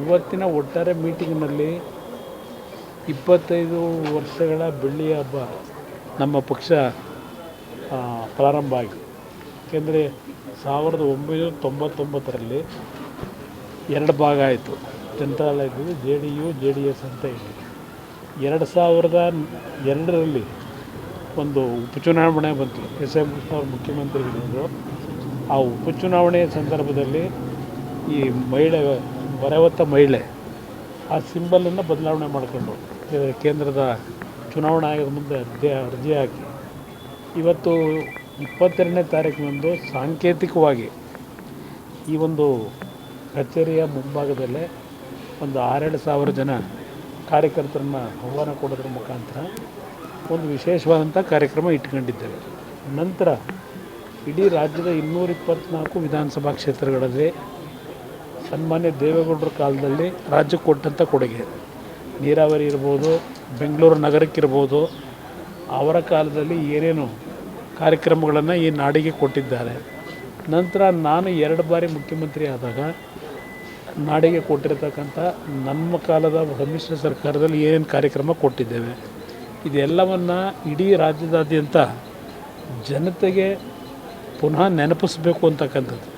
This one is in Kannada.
ಇವತ್ತಿನ ಒಟ್ಟಾರೆ ಮೀಟಿಂಗ್ನಲ್ಲಿ ಇಪ್ಪತ್ತೈದು ವರ್ಷಗಳ ಬೆಳ್ಳಿಯ ಹಬ್ಬ ನಮ್ಮ ಪಕ್ಷ ಪ್ರಾರಂಭ ಆಯಿತು ಏಕೆಂದರೆ ಸಾವಿರದ ಒಂಬೈನೂರ ತೊಂಬತ್ತೊಂಬತ್ತರಲ್ಲಿ ಎರಡು ಭಾಗ ಆಯಿತು. ಜನತಾದಳ ಇದ್ದು J D U, J D S ಅಂತ ಇದೆ. ಎರಡು ಸಾವಿರದ ಎರಡರಲ್ಲಿ ಒಂದು ಉಪಚುನಾವಣೆ ಬಂತು. ಎಸ್ ಎಂ ಕೃಷ್ಣ ಅವರು ಮುಖ್ಯಮಂತ್ರಿಗಳಿದ್ದರು ಆ ಉಪಚುನಾವಣೆಯ ಸಂದರ್ಭದಲ್ಲಿ ಈ ಮಹಿಳೆ ಬರವತ್ತ ಮಹಿಳೆ ಆ ಸಿಂಬಲನ್ನು ಬದಲಾವಣೆ ಮಾಡಿಕೊಂಡು ಕೇಂದ್ರದ ಚುನಾವಣಾ ಆಯೋಗದ ಮುಂದೆ ಅರ್ಜಿ ಅರ್ಜಿ ಹಾಕಿ. ಇವತ್ತು ಇಪ್ಪತ್ತೆರಡನೇ ತಾರೀಕಿನಂದು ಸಾಂಕೇತಿಕವಾಗಿ ಈ ಒಂದು ಕಚೇರಿಯ ಮುಂಭಾಗದಲ್ಲೇ ಒಂದು ಆರೇಳು ಸಾವಿರ ಜನ ಕಾರ್ಯಕರ್ತರನ್ನ ಆಹ್ವಾನ ಕೊಡೋದ್ರ ಮುಖಾಂತರ ಒಂದು ವಿಶೇಷವಾದಂಥ ಕಾರ್ಯಕ್ರಮ ಇಟ್ಕೊಂಡಿದ್ದೇವೆ. ನಂತರ ಇಡೀ ರಾಜ್ಯದ ಇನ್ನೂರ ಇಪ್ಪತ್ತ್ನಾಲ್ಕು ವಿಧಾನಸಭಾ ಕ್ಷೇತ್ರಗಳಲ್ಲಿ ಸನ್ಮಾನ್ಯ ದೇವೇಗೌಡರ ಕಾಲದಲ್ಲಿ ರಾಜ್ಯಕ್ಕೆ ಕೊಟ್ಟಂಥ ಕೊಡುಗೆ. ನೀರಾವರಿ ಇರ್ಬೋದು, ಬೆಂಗಳೂರು ನಗರಕ್ಕಿರ್ಬೋದು, ಅವರ ಕಾಲದಲ್ಲಿ ಏನೇನು ಕಾರ್ಯಕ್ರಮಗಳನ್ನು ಈ ನಾಡಿಗೆ ಕೊಟ್ಟಿದ್ದಾರೆ. ನಂತರ ನಾನು ಎರಡು ಬಾರಿ ಮುಖ್ಯಮಂತ್ರಿ ಆದಾಗ ನಾಡಿಗೆ ಕೊಟ್ಟಿರತಕ್ಕಂಥ ನಮ್ಮ ಕಾಲದ ಸಮ್ಮಿಶ್ರ ಸರ್ಕಾರದಲ್ಲಿ ಏನೇನು ಕಾರ್ಯಕ್ರಮ ಕೊಟ್ಟಿದ್ದೇವೆ. ಇದೆಲ್ಲವನ್ನು ಇಡೀ ರಾಜ್ಯದಾದ್ಯಂತ ಜನತೆಗೆ ಪುನಃ ನೆನಪಿಸ್ಬೇಕು ಅಂತಕ್ಕಂಥದ್ದು.